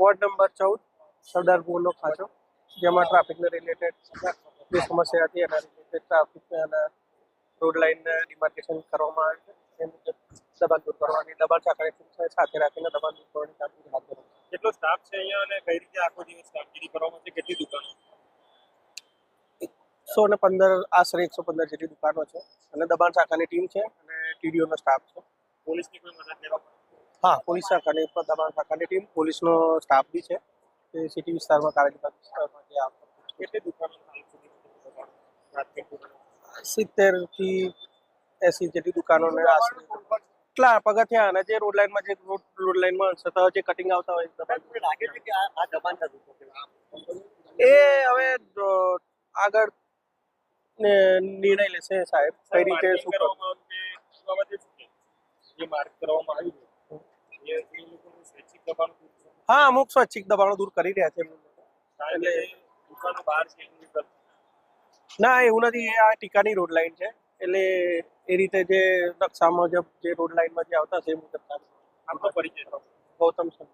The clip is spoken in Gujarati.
વોર્ડ નંબર ચૌદ સરદારપુરનો ખાંચો જેમાં ટ્રાફિકને રિલેટેડ જે સમસ્યા હતી એના રિલેટેડ ટ્રાફિક અને રોડ લાઇનને ડિમાર્કેશન કરવામાં આવે છે. એ મુજબ દબાણ દૂર કરવાની દબાણ સાંકળી સાથે રાખીને દબાણ દૂર કરવાની કામગીરી હાથ ધરી કેટલો સ્ટાફ છે અહીંયા અને કઈ રીતે આખો દિવસ કામગીરી કરવામાં છે? કેટલી દુકાનો? એકસો ને પંદર આશરે એકસો પંદર જેટલી દુકાનો છે. અને દબાણ શાખાની ટીમ છે અને ટીડીઓનો સ્ટાફ છે. પોલીસની કોઈ મદદ લેવા હા પોલીસ શાખાની દબાણ શાખાની ટીમ પોલીસનો સ્ટાફ બી છે. તે સિટી વિસ્તારમાં કાળજીબાગ વિસ્તારમાં જે કેટલી દુકાનો હાલ સિત્તેરથી એસી જેટલી દુકાનોને આશરે. કેટલા પગથિયા અને જે રોડ લાઇનમાં જે રોડ રોડ લાઇનમાં સતત જે કટિંગ આવતા હોય લાગે છે કે આ દબાણ એ હવે આગળ ને નિર્ણય લેશે સાહેબ. કઈ રીતે શું કરવામાં એ? જે માર્ક કરવામાં આવ્યું હા અમુક સ્વૈચ્છિક દબાણો દૂર કરી રહ્યા છે. ના એવું નથી. આ ટીકાની રોડ લાઈન છે. એટલે એ રીતે જે નકશા મુજબ જે રોડ લાઈનમાં જે આવતા છે એ મુજબ. ગૌતમ સર